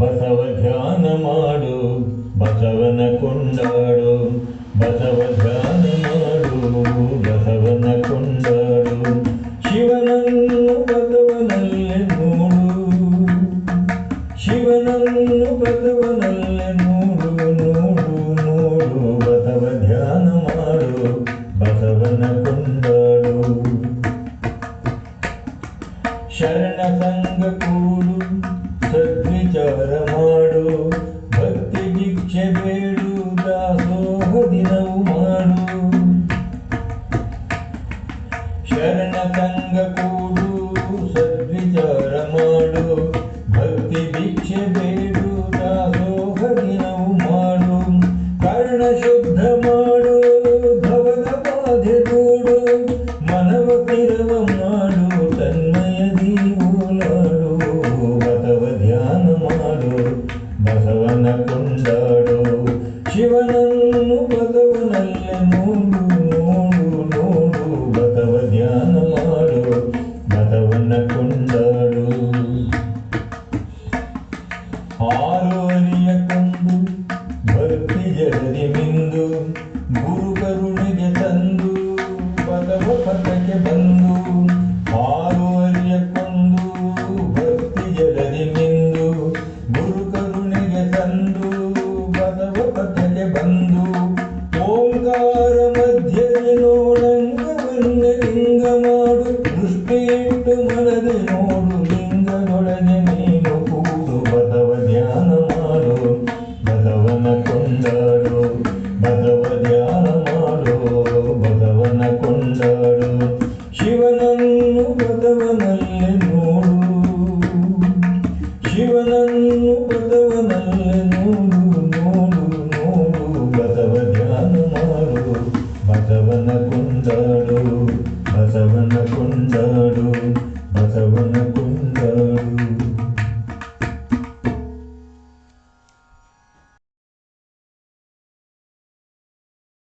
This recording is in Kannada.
ಬಸವ ಧ್ಯಾನ ಮಾಡು, ಬಸವನ ಕೊಂಡಾಡು, ಬಸವ ಧ್ಯಾನ ಮಾಡು, ಬಸವನ ಕೊಂಡಾಡು. ಶಿವನನ್ನು ಬಸವನಲ್ಲೇ ನೋಡು, ಶಿವನನ್ನು ಬಸವನಲ್ಲೇ ನೋಡು ನೋಡು ನೋಡು, ಬಸವ ಧ್ಯಾನ ಮಾಡು, ಬಸವನ ಕೊಂಡಾಡು. ಶರಣ ಸಂಘ ಕೂಡು ಸದ್ವಿಚಾರ ಮಾಡು ಭಕ್ತಿ ಭಿಕ್ಷೆ ಬೇಡು ದಾಸೋಹ ದಿನವು ಮಾಡು ಶರಣ चारु ಕೂಡು ಸದ್ವಿಚಾರ ಮಾಡು ಭಕ್ತಿ ಭಿಕ್ಷೆ ಬೇಡು ದಾಸೋಹ ದಿನವು ಮಾಡು ಕರ್ಣ ಶುದ್ಧ ಮಾಡು दिन ಬಾಧೆ ಕೂಡು ಮನವ ತಿರವ ಮಾಡು ಶಿವನಂದ జీవనన్ను బ్రతవ నన్ను నోడు నోడు బసవ ధ్యాన మాడు బసవన కొండాడు బసవన కొండాడు బసవన